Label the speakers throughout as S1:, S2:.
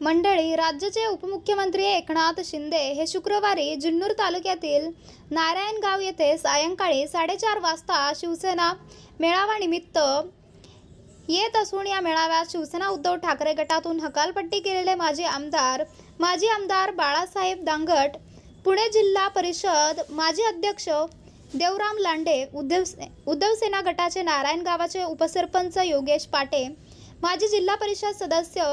S1: मंडळी राज्याचे उपमुख्यमंत्री एकनाथ शिंदे हे शुक्रवारी जुन्नर तालुक्यातील नारायणगाव येथे सायंकाळी साडेचार वाजता शिवसेना मेळाव्यानिमित्त येत असून या मेळाव्यात शिवसेना उद्धव ठाकरे गटातून हकालपट्टी केलेले माजी आमदार माजी आमदार बाळासाहेब दांगट पुणे जिल्हा परिषद माजी अध्यक्ष देवराम लांडे उद्धव उद्धव सेना गटाचे नारायण गावाचे उपसरपंच योगेश पाटे माजी जिल्हा परिषद सदस्य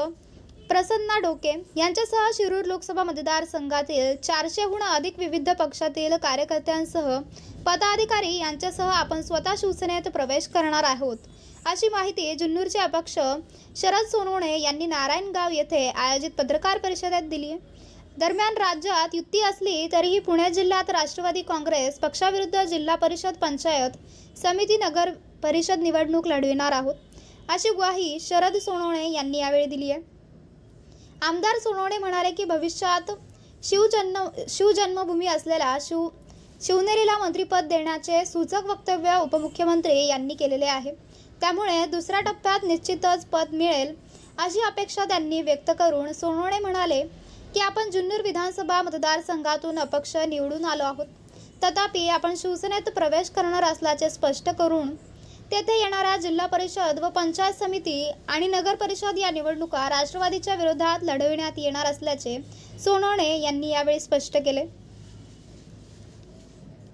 S1: प्रसन्ना डोके यांच्यासह शिरूर लोकसभा मतदारसंघातील चारशेहून अधिक विविध पक्षातील कार्यकर्त्यांसह पदाधिकारी यांच्यासह आपण स्वतः शिवसेनेत प्रवेश करणार आहोत. अशी माहिती जुन्नूरचे अपक्ष शरद सोनवणे यांनी नारायणगाव येथे आयोजित पत्रकार परिषदेत दिली. दरम्यान राज्यात युती असली तरीही पुणे जिल्ह्यात राष्ट्रवादी काँग्रेस पक्षाविरुद्ध जिल्हा परिषद पंचायत समिती नगर परिषद निवडणूक लढविणार आहोत. अशी ग्वाही शरद सोनवणे यांनी यावेळी दिली आहे. आमदार सोनवणे म्हणाले की भविष्यात शिवजन्म शिवजन्मभूमी असलेल्या शिव शिवनेरीला मंत्रिपद देण्याचे सूचक वक्तव्य उपमुख्यमंत्री यांनी केलेले आहे. त्यामुळे दुसऱ्या टप्प्यात निश्चितच पद मिळेल अशी अपेक्षा त्यांनी व्यक्त करून सोनवणे म्हणाले की आपण जुन्नर विधानसभा मतदारसंघातून अपक्ष निवडून आलो आहोत. तथापि आपण शिवसेनेत प्रवेश करणार असल्याचे स्पष्ट करून तेथे येणाऱ्या जिल्हा परिषद व पंचायत समिती आणि नगर परिषद या निवडणुका राष्ट्रवादीच्या विरोधात लढविण्यात येणार असल्याचे सोनवणे यांनी यावेळी स्पष्ट केले.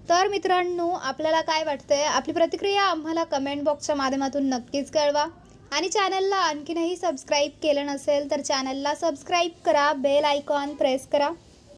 S1: तर मित्रांनो आपल्याला काय वाटतंय? आपली प्रतिक्रिया आम्हाला कमेंट बॉक्सच्या माध्यमातून नक्कीच कळवा. आणि चॅनलला आणखीनही सबस्क्राईब केलं नसेल तर चॅनलला सबस्क्राईब करा बेल आयकॉन प्रेस करा.